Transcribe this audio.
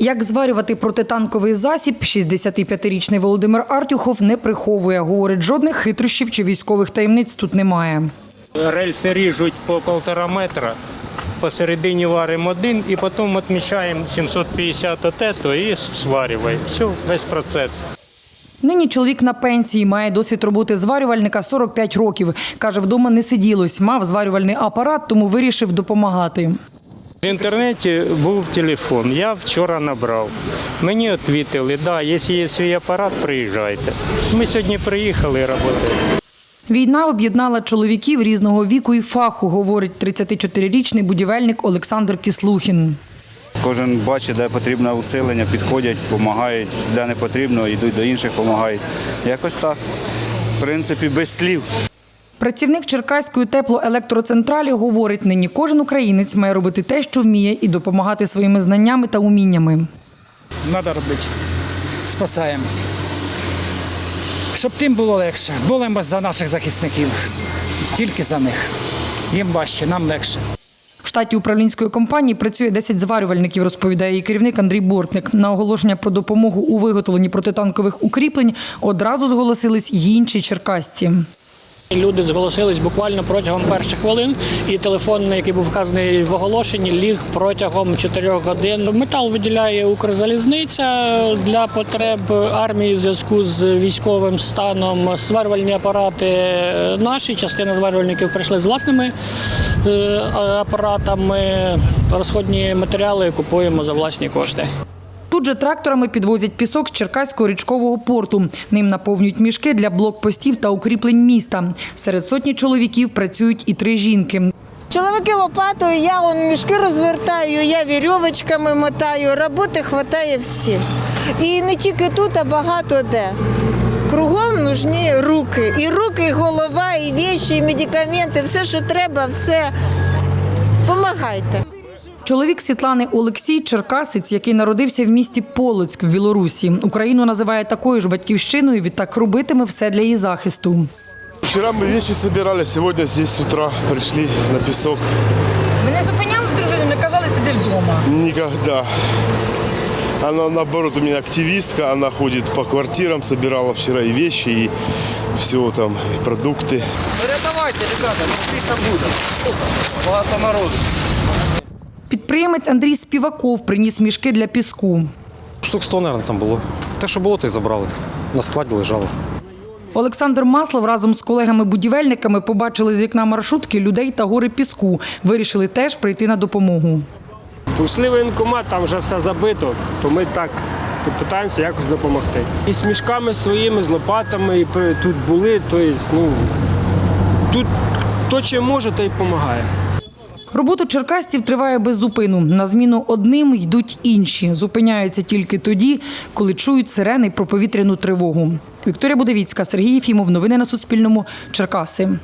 Як зварювати протитанковий засіб, 65-річний Володимир Артюхов не приховує. Говорить, жодних хитрощів чи військових таємниць тут немає. Рельси ріжуть по полтора метра, посередині варимо один і потім відмічаємо 750 отету і сварюємо. Все, весь процес. Нині чоловік на пенсії має досвід роботи зварювальника 45 років. Каже, вдома не сиділось, мав зварювальний апарат, тому вирішив допомагати. В інтернеті був телефон, я вчора набрав. Мені відповіли, да, якщо є свій апарат, приїжджайте. Ми сьогодні приїхали працюємо. Війна об'єднала чоловіків різного віку і фаху, говорить 34-річний будівельник Олександр Кіслухін. Кожен бачить, де потрібне усилення, підходять, допомагають, де не потрібно, йдуть до інших, допомагають. Якось так. В принципі, без слів. Працівник Черкаської теплоелектроцентралі говорить, нині кожен українець має робити те, що вміє, і допомагати своїми знаннями та уміннями. Треба робити. Спасаємо. Щоб тим було легше. Молимось за наших захисників. Тільки за них. Їм важче, нам легше. В штаті управлінської компанії працює 10 зварювальників, розповідає її керівник Андрій Бортник. На оголошення про допомогу у виготовленні протитанкових укріплень одразу зголосились й інші черкасці. Люди зголосились буквально протягом перших хвилин, і телефон, який був вказаний в оголошенні, ліг протягом 4 годин. Метал виділяє Укрзалізниця для потреб армії в зв'язку з військовим станом. Сварювальні апарати наші, частина зварювальників прийшли з власними е, апаратами. Розходні матеріали купуємо за власні кошти. Тут же тракторами підвозять пісок з Черкаського річкового порту. Ним наповнюють мішки для блокпостів та укріплень міста. Серед сотні чоловіків працюють і три жінки. Чоловіки лопатою, я он мішки розвертаю, я вірьовочками мотаю. Роботи вистачає всім. І не тільки тут, а багато де. Кругом нужні руки. І руки, і голова, і віші, і медикаменти, все, що треба, все. Помагайте. Чоловік Світлани Олексій Черкасець, який народився в місті Полоцьк в Білорусі. Україну називає такою ж батьківщиною. Відтак робитиме все для її захисту. Вчера мы вещи собирали, сегодня здесь с утра пришли на песок. Мене зупиняли дружину, не казали сиди вдома. Никогда. Она, наоборот, у меня активистка, она ходит по квартирам, собирала вчера и вещи, и все там, и продукты. Підприємець Андрій Співаков приніс мішки для піску. Штук 100, мабуть, там було. Те, що було, то й забрали. На складі лежало. Олександр Маслов разом з колегами-будівельниками побачили з вікна маршрутки людей та гори піску. Вирішили теж прийти на допомогу. Пішли воєнкомат, там вже все забито, то ми так намагаємося якось допомогти. І з мішками своїми, з лопатами і тут були, то є, ну, тут хто чим може, той допомагає. Робота черкасців триває без зупину. На зміну одним йдуть інші. Зупиняються тільки тоді, коли чують сирени про повітряну тривогу. Вікторія Будовіцька, Сергій Єфімов. Новини на Суспільному. Черкаси.